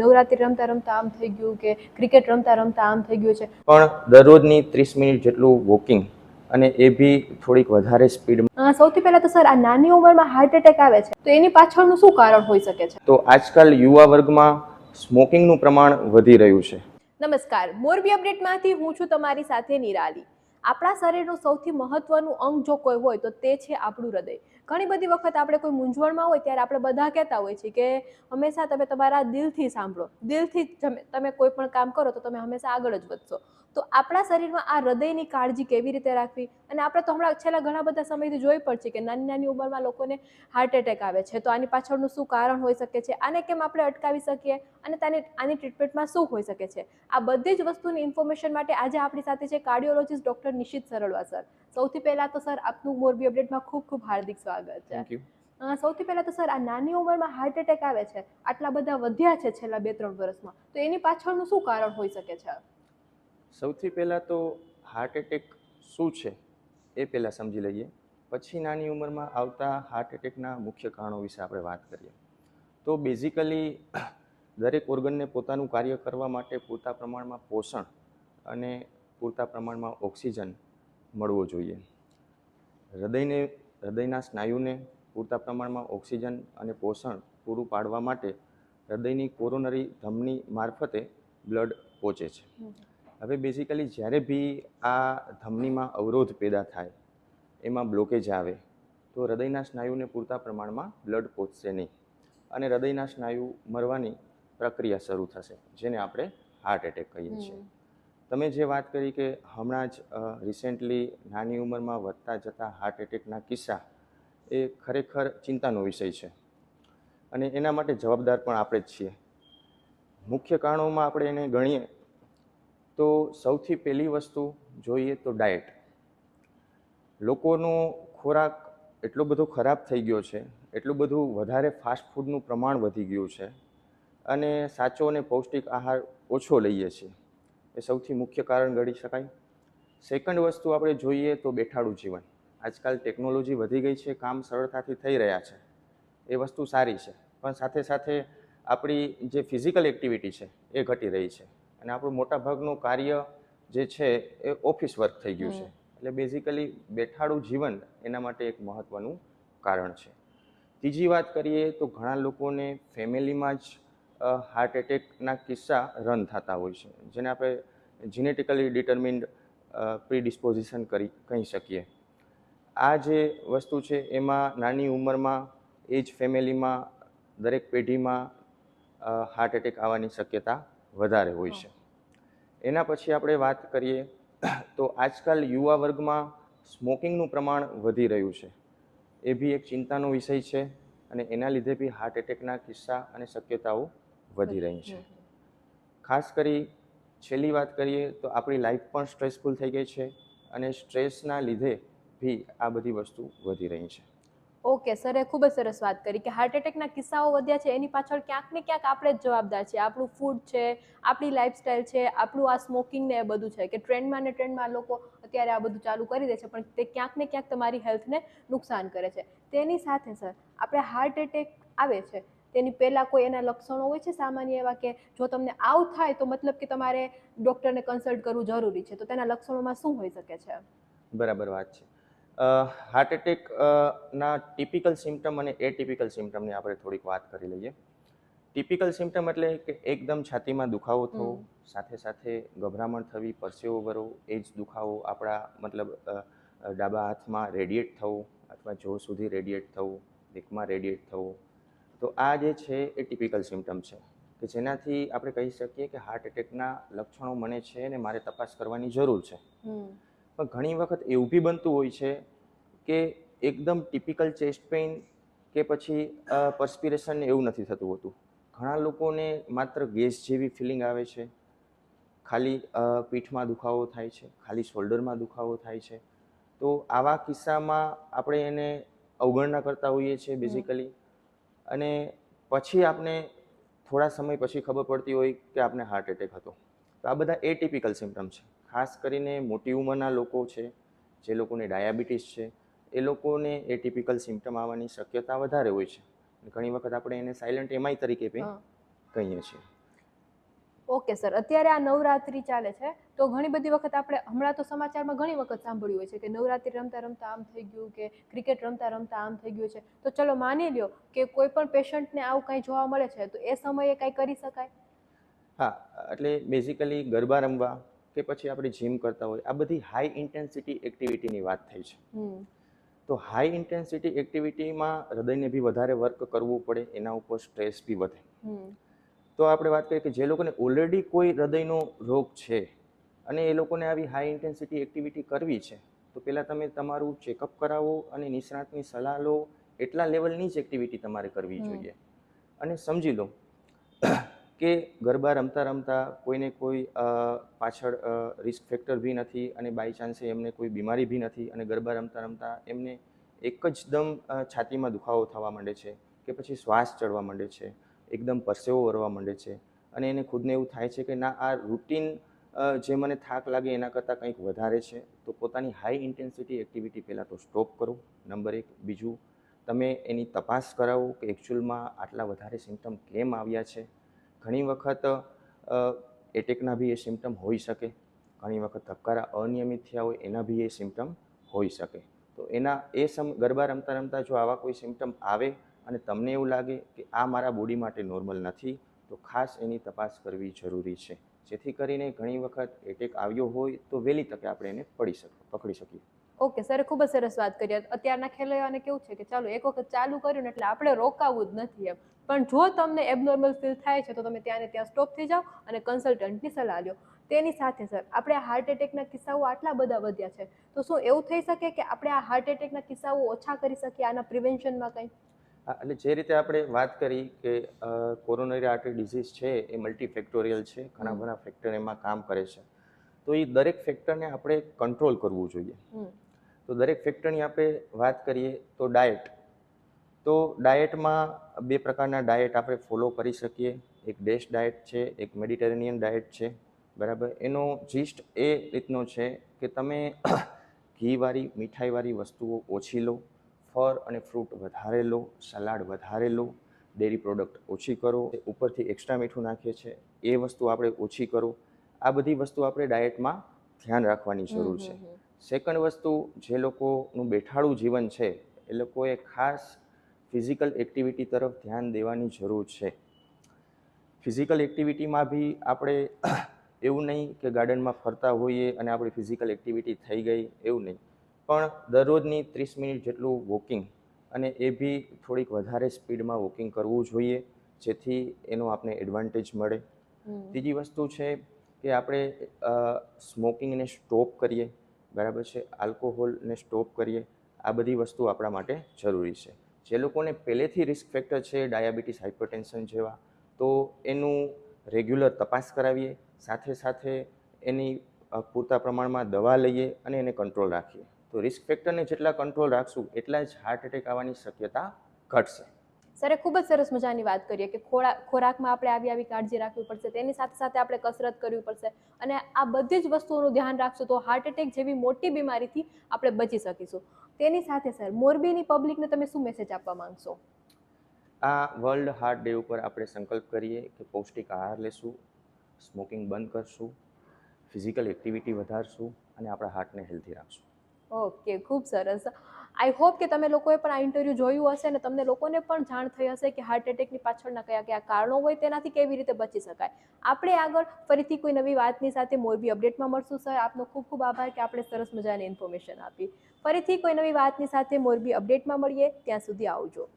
નવરાત્રી રમતા રમતા આમ થઈ ગયું કે ક્રિકેટ રમતા રમતા આમ થઈ ગયું છે. પણ દરરોજની ત્રીસ મિનિટ જેટલું વોકિંગ અને એ બી થોડીક વધારે સ્પીડ સૌથી પહેલા તો સર આ નાની ઉંમરમાં હાર્ટ એટેક આવે છે. તો એની પાછળનું શું કારણ હોઈ શકે છે? તો આજકાલ યુવા વર્ગમાં સ્મોકિંગનું પ્રમાણ વધી રહ્યું છે. નમસ્કાર. મોરબી અપડેટમાંથી હું છું તમારી સાથે નિરાલી. આપણા શરીરનું સૌથી મહત્વનું અંગ જો કોઈ હોય તો તે છે આપણું હૃદય. ઘણી બધી વખત આપણે કોઈ મૂંઝવણમાં હોય ત્યારે આપણે બધા કહેતા હોય છે કે હંમેશા તમે તમારા દિલથી સાંભળો. દિલથી જ તમે- કોઈ પણ કામ કરો તો તમે હંમેશા આગળ જ વધશો. તો આપણા શરીરમાં આ હૃદયની કાળજી કેવી રીતે રાખવી? અને આપણે તો હમણાં છેલ્લા ઘણા બધા સમયથી જોઈ છે કે નાની નાની ઉંમરમાં લોકોને હાર્ટ એટેક આવે છે. તો આની પાછળનું શું કારણ હોઈ શકે છે? આને કેમ આપણે અટકાવી શકીએ? અને તાની, આની ટ્રીટમેન્ટમાં શું હોઈ શકે છે? આ બધી જ વસ્તુની ઇન્ફોર્મેશન માટે આજે આપણી સાથે છે cardiologist doctor Nishit Saralva sir સૌથી પહેલાં તો સર આપનું મોરબી અપડેટમાં ખૂબ ખૂબ હાર્દિક સ્વાગત. છે. થેન્ક યુ સૌથી પહેલા તો સર આ નાની ઉંમરમાં હાર્ટ એટેક આવે છે આટલા બધા વધ્યા છે છેલ્લા બે ત્રણ વર્ષમાં તો એની પાછળનું શું કારણ હોઈ શકે છે? સૌથી પહેલાં તો હાર્ટ એટેક શું છે એ પહેલાં સમજી લઈએ. પછી નાની ઉંમરમાં આવતા હાર્ટ એટેકના મુખ્ય કારણો વિશે આપણે વાત કરીએ. તો બેઝિકલી દરેક ઓર્ગનને પોતાનું કાર્ય કરવા માટે પૂરતા પ્રમાણમાં પોષણ અને પૂરતા પ્રમાણમાં ઓક્સિજન મળવો જોઈએ. હૃદયને હૃદયના સ્નાયુને પૂરતા પ્રમાણમાં ઓક્સિજન અને પોષણ પૂરું પાડવા માટે હૃદયની કોરોનરી ધમની મારફતે બ્લડ પહોંચે છે. હવે બેઝિકલી જ્યારે બી આ ધમનીમાં અવરોધ પેદા થાય, એમાં બ્લોકેજ આવે, તો હૃદયના સ્નાયુને પૂરતા પ્રમાણમાં બ્લડ પહોંચશે નહીં અને હૃદયના સ્નાયુ મરવાની પ્રક્રિયા શરૂ થશે, જેને આપણે હાર્ટ એટેક કહીએ છીએ. તમે જે વાત કરી કે હમણાં જ રિસેન્ટલી નાની ઉંમરમાં વધતા જતા હાર્ટ એટેકના કિસ્સા, એ ખરેખર ચિંતાનો વિષય છે. અને એના માટે જવાબદાર પણ આપણે જ છીએ. મુખ્ય કારણોમાં આપણે એને ગણીએ, તો સૌથી પહેલી વસ્તુ જોઈએ તો ડાયટ લોકોનો ખોરાક એટલો બધો ખરાબ થઈ ગયો છે, એટલું બધું વધારે ફાસ્ટ ફૂડનું પ્રમાણ વધી ગયું છે, અને સાચો અને પૌષ્ટિક આહાર ઓછો લઈએ છીએ. એ સૌથી મુખ્ય કારણ ગણી શકાય. સેકન્ડ વસ્તુ આપણે જોઈએ તો બેઠાડું જીવન. આજકાલ ટેકનોલોજી વધી ગઈ છે કામ સરળતાથી થઈ રહ્યા છે. એ વસ્તુ સારી છે પણ સાથે સાથે આપણી જે ફિઝિકલ એક્ટિવિટી છે એ ઘટી રહી છે. અને આપણું મોટાભાગનું કાર્ય જે છે એ ઓફિસ વર્ક થઈ ગયું છે. એટલે બેઝિકલી બેઠાડું જીવન એના માટે એક મહત્ત્વનું કારણ છે. ત્રીજી વાત કરીએ તો ઘણા લોકોને ફેમિલીમાં જ હાર્ટ એટેકના કિસ્સા રન થતા હોય છે, જેને આપણે જીનેટિકલી ડિટર્મિન્ડ પ્રિડિસ્પોઝિશન કરી, કહી શકીએ. આ જે વસ્તુ છે, એમાં નાની ઉંમરમાં એ જ ફેમિલીમાં દરેક પેઢીમાં હાર્ટ એટેક આવવાની શક્યતા વધારે હોય છે. એના પછી આપણે વાત કરીએ, તો આજકાલ યુવા વર્ગમાં સ્મોકિંગનું પ્રમાણ વધી રહ્યું છે. એ બી એક ચિંતાનો વિષય છે અને એના લીધે બી હાર્ટ એટેકના કિસ્સા અને શક્યતાઓ વધી રહી છે. ખાસ કરી છેલ્લી વાત કરીએ તો આપણી લાઈફ પણ સ્ટ્રેસફુલ થઈ ગઈ છે અને સ્ટ્રેસના લીધે બી આ બધી વસ્તુ વધી રહી છે. ઓકે સરે ખૂબ જ સરસ વાત કરી કે હાર્ટ એટેકના કિસ્સાઓ વધ્યા છે. એની પાછળ ક્યાંક ને ક્યાંક આપણે જ જવાબદાર છે આપણું ફૂડ છે આપણી લાઈફસ્ટાઈલ છે આપણું આ સ્મોકિંગ ને એ બધું છે કે ટ્રેન્ડમાં ને ટ્રેન્ડમાં લોકો અત્યારે આ બધું ચાલુ કરી દે છે પણ તે ક્યાંક ને ક્યાંક તમારી હેલ્થને નુકસાન કરે છે. તેની સાથે સર આપણે હાર્ટ એટેક આવે છે. તેની પહેલાં કોઈ એના લક્ષણો હોય છે સામાન્ય એવા કે જો તમને આવું થાય તો મતલબ કે તમારે ડૉક્ટરને કન્સલ્ટ કરવું જરૂરી છે તો તેના લક્ષણોમાં શું હોઈ શકે છે? બરાબર વાત છે. હાર્ટ એટેક ના ટિપિકલ સિમ્ટમ અને એ ટિપિકલ સિમ્ટમની આપણે થોડીક વાત કરી લઈએ. ટિપિકલ સિમ્ટમ એટલે કે એકદમ છાતીમાં દુખાવો થવો સાથે સાથે ગભરામણ થવી પરસેવો ભરવો એ જ દુખાવો આપણા મતલબ ડાબા હાથમાં રેડિયેટ થવું અથવા જો સુધી રેડિયેટ થવું બેકમાં રેડિયેટ થવું તો આ જે છે એ ટિપિકલ સિમ્ટમ છે કે જેનાથી આપણે કહી શકીએ કે હાર્ટ એટેકના લક્ષણો મને છે ને મારે તપાસ કરવાની જરૂર છે. પણ ઘણી વખત એવું બી બનતું હોય છે કે એકદમ ટિપિકલ ચેસ્ટ પેઇન કે પછી પર્સ્પિરેશન એવું નથી થતું હોતું. ઘણા લોકોને માત્ર ગેસ જેવી ફિલિંગ આવે છે. ખાલી પીઠમાં દુખાવો થાય છે ખાલી શોલ્ડરમાં દુખાવો થાય છે. તો આવા કિસ્સામાં આપણે એને અવગણના કરતા હોઈએ છીએ બેઝિકલી અને પછી આપણે થોડા સમય પછી ખબર પડતી હોય કે આપણે હાર્ટ એટેક હતો. તો આ બધા એટીપિકલ સિમ્ટમ છે. ખાસ કરીને મોટી ઉંમરના લોકો છે જે લોકોને ડાયાબિટીસ છે એ લોકોને એટીપિકલ સિમ્ટમ આવવાની શક્યતા વધારે હોય છે. ઘણી વખત આપણે એને સાયલન્ટ એમઆઈ તરીકે પણ કહીએ છીએ. ઓકે સર અત્યારે આ નવરાત્રી ચાલે છે. તો ઘણી બધી વખત આપણે હમણાં તો સમાચારમાં ઘણી વખત સાંભળ્યું હોય છે કે નવરાત્રી રમતા રમતા આમ થઈ ગયું કે ક્રિકેટ રમતા રમતા આમ થઈ ગયું છે. તો ચલો માની લ્યો કે કોઈ પણ પેશન્ટને આવું કંઈ જોવા મળે છે તો એ સમયે કંઈ કરી શકાય? હા એટલે બેઝિકલી ગરબા રમવા કે પછી આપણે જીમ કરતા હોય આ બધી હાઈ ઇન્ટેન્સિટી એક્ટિવિટીની વાત થઈ છે. તો હાઈ ઇન્ટેન્સિટી એક્ટિવિટીમાં હૃદયને બી વધારે વર્ક કરવું પડે એના ઉપર સ્ટ્રેસ બી વધે. તો આપણે વાત કરીએ કે જે લોકોને ઓલરેડી કોઈ હૃદયનો રોગ છે અને એ લોકોને આવી હાઈ ઇન્ટેન્સિટી એક્ટિવિટી કરવી છે તો પહેલાં તમે તમારું ચેકઅપ કરાવો અને નિષ્ણાતની સલાહ લો એટલા લેવલની જ એક્ટિવિટી તમારે કરવી જોઈએ. અને સમજી લો કે ગરબા રમતા રમતા કોઈને કોઈ પાછળ રિસ્ક ફેક્ટર બી નથી અને બાય ચાન્સે એમને કોઈ બીમારી બી નથી અને ગરબા રમતા રમતા એમને એક જ દમ છાતીમાં દુખાવો થવા માંડે છે કે પછી શ્વાસ ચડવા માંડે છે. એકદમ પરસેવો વરવા માંડે છે. અને એને ખુદને એવું થાય છે કે ના, આ રૂટીન જે મને થાક લાગે એના કરતાં કંઈક વધારે છે, તો પોતાની હાઈ ઇન્ટેન્સિટી એક્ટિવિટી પહેલાં તો સ્ટોપ કરો, નંબર એક. બીજું, તમે એની તપાસ કરાવો કે એકચ્યુઅલમાં આટલા વધારે સિમ્ટમ કેમ આવ્યા છે. ઘણી વખત એટેકના બી એ સિમ્ટમ હોઈ શકે. ઘણી વખત ધબકારા અનિયમિત થયા હોય એના બી એ સિમ્ટમ હોઈ શકે. તો એના, એ સમ, ગરબા રમતા રમતા જો આવા કોઈ સિમ્ટમ આવે અને તમને એવું લાગે કે આ મારા બોડી માટે નોર્મલ નથી, તો ખાસ એની તપાસ કરવી જરૂરી છે. જેથી કરીને ઘણી વખત એટેક આવ્યો હોય તો વહેલી તકે આપણે એને પડી શકીએ પકડી શકીએ. ઓકે, સર ખૂબ જ સરસ વાત કરી. અત્યારના ખેલૈયાને કેવું છે કે ચાલો, એક વખત ચાલુ કર્યું એટલે આપણે રોકાવું જ નથી એમ. પણ જો તમને એબનોર્મલ ફીલ થાય છે, તો તમે ત્યાં ને ત્યાં સ્ટોપ થઈ જાઓ અને કન્સલ્ટન્ટની સલાહ લ્યો તેની સાથે, સર, આપણે હાર્ટ એટેકના કિસ્સાઓ આટલા બધા વધ્યા છે. તો શું એવું થઈ શકે કે આપણે આ હાર્ટ એટેકના કિસ્સાઓ ઓછા કરી શકીએ, આના પ્રિવેન્શનમાં કંઈ? એટલે જે રીતે આપણે વાત કરી કે કોરોનરી આર્ટરી ડિઝીઝ છે એ મલ્ટીફેક્ટોરિયલ છે ઘણા. બધા ફેક્ટર એમાં કામ કરે છે. તો એ દરેક ફેક્ટરને આપણે કંટ્રોલ કરવું જોઈએ. તો દરેક ફેક્ટરની આપણે વાત કરીએ તો ડાયટ. તો ડાયટમાં બે પ્રકારના ડાયટ આપણે ફોલો કરી શકીએ. એક ડેશ ડાયટ છે એક મેડિટેરેનિયન ડાયટ છે બરાબર? એનો જીસ્ટ એ રીતનો છે કે તમે ઘીવાળી મીઠાઈવાળી વસ્તુઓ ઓછી લો. ફળ અને ફ્રૂટ વધારે લો સલાડ વધારે લો ડેરી પ્રોડક્ટ ઓછી કરો ઉપરથી એક્સ્ટ્રા મીઠું નાખીએ છીએ એ વસ્તુ આપણે ઓછી કરો. આ બધી વસ્તુ આપણે ડાયટમાં ધ્યાન રાખવાની જરૂર છે. સેકન્ડ વસ્તુ જે લોકોનું બેઠાડું જીવન છે એ લોકોએ ખાસ ફિઝિકલ એક્ટિવિટી તરફ ધ્યાન દેવાની જરૂર છે. ફિઝિકલ એક્ટિવિટીમાં બી આપણે એવું નહીં કે ગાર્ડનમાં ફરતા હોઈએ અને આપણી ફિઝિકલ એક્ટિવિટી થઈ ગઈ એવું નહીં. પણ દરરોજની ત્રીસ મિનિટ જેટલું વોકિંગ અને એ બી થોડીક વધારે સ્પીડમાં વોકિંગ કરવું જોઈએ જેથી એનો આપણે એડવાન્ટેજ મળે. ત્રીજી વસ્તુ છે કે આપણે સ્મોકિંગને સ્ટોપ કરીએ બરાબર છે? આલ્કોહોલને સ્ટોપ કરીએ આ બધી વસ્તુ આપણા માટે જરૂરી છે. જે લોકોને પહેલેથી રિસ્ક ફેક્ટર છે ડાયાબિટીસ હાઇપરટેન્શન જેવા તો એનું રેગ્યુલર તપાસ કરાવીએ સાથે સાથે એની પૂરતા પ્રમાણમાં દવા લઈએ અને એને કંટ્રોલ રાખીએ. તો રિસ્ક ફેક્ટરને જેટલા કંટ્રોલ રાખશું એટલા જ હાર્ટ એટેક આવવાની શક્યતા ઘટશે. સરે ખૂબ જ સરસ મજાની વાત કરીએ કે ખોરાક ખોરાકમાં આપણે આવી આવી કાળજી રાખવી પડશે તેની સાથે સાથે આપણે કસરત કરવી પડશે અને આ બધી જ વસ્તુઓનું ધ્યાન રાખશું તો હાર્ટ એટેક જેવી મોટી બીમારીથી આપણે બચી શકીશું. તેની સાથે સર મોરબીની પબ્લિકને તમે શું મેસેજ આપવા માંગશો? આ વર્લ્ડ હાર્ટ ડે ઉપર આપણે સંકલ્પ કરીએ કે પૌષ્ટિક આહાર લેશું સ્મોકિંગ બંધ કરશું ફિઝિકલ એક્ટિવિટી વધારશું અને આપણા હાર્ટને હેલ્ધી રાખશું. ઓકે, ખૂબ સરસ. આઈ હોપ કે તમે લોકોએ પણ આ ઇન્ટરવ્યૂ જોયું હશે અને તમને લોકોને પણ જાણ થઈ હશે કે હાર્ટ એટેકની પાછળના કયા કયા કારણો હોય તેનાથી કેવી રીતે બચી શકાય. આપણે આગળ ફરીથી કોઈ નવી વાતની સાથે મોરબી અપડેટમાં મળશું, સર. આપનો ખૂબ ખૂબ આભાર કે આપણે સરસ મજાની ઇન્ફોર્મેશન આપી. ફરીથી કોઈ નવી વાતની સાથે મોરબી અપડેટમાં મળીએ. ત્યાં સુધી આવજો.